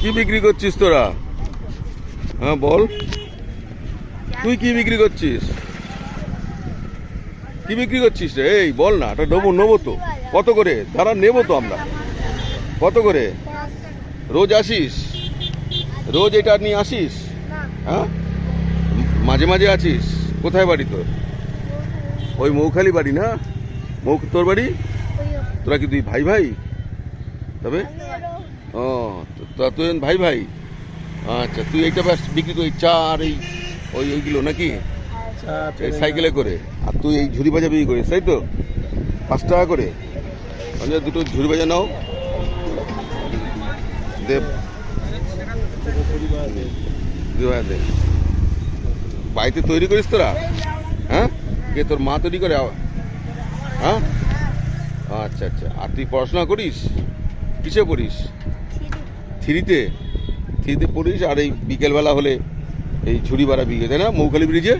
কি বিক্রি করছিস তোরা? হ্যাঁ বল। তুই কি বিক্রি করছিস? কি বিক্রি করছিস রে? এই, বল না, এটা নেব নেব তো। কত করে? তারা নেব তো আমরা। কত করে? রোজ আসিস? রোজ এটা নিয়ে আসিস? হ্যাঁ? মাঝে মাঝে আছিস? কোথায় বাড়ি তোর? ওই মৌখালি বাড়ি না? মৌ, তোর বাড়ি? তোরা কি তুই ভাই ভাই? তবে? ও তো- তুই ভাই ভাই? আচ্ছা তুই এইটা ব্যাস বিক্রি করি চা আর এই ওই ওইগুলো নাকি? এই সাইকেলে করে। আর তুই এই ঝুড়ি ভাজা বিক্রি করিস তাই তো? পাঁচ টাকা করে। আচ্ছা দুটো ঝুড়ি ভাজা নাও। দে দে বাড়িতে তৈরি করিস তোরা? হ্যাঁ? কে তোর মা তৈরি করে? হ্যাঁ? আচ্ছা আচ্ছা। আর তুই পড়াশোনা করিস? কিসে পড়িস? থ্রিতে থ্রিতে পড়িস আর এই বিকেলবেলা হলে এই ঝুড়ি বাড়া বিকে তাই না? মৌখালি ব্রিজে?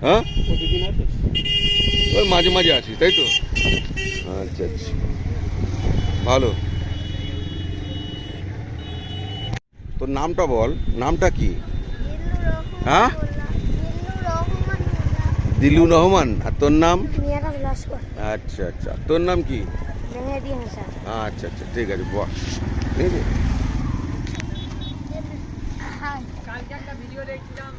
হ্যাঁ? ওই মাঝে মাঝে আসিস তাই তো? আচ্ছা আচ্ছা। ভালো। তোর নামটা বল নামটা কি? হ্যাঁ? দিলু রহমান। আর তোর নাম? আচ্ছা আচ্ছা। তোর নাম কি? আচ্ছা আচ্ছা ঠিক আছে বস। ঠিক আছে। একটা ভিডিও দেখছিলাম।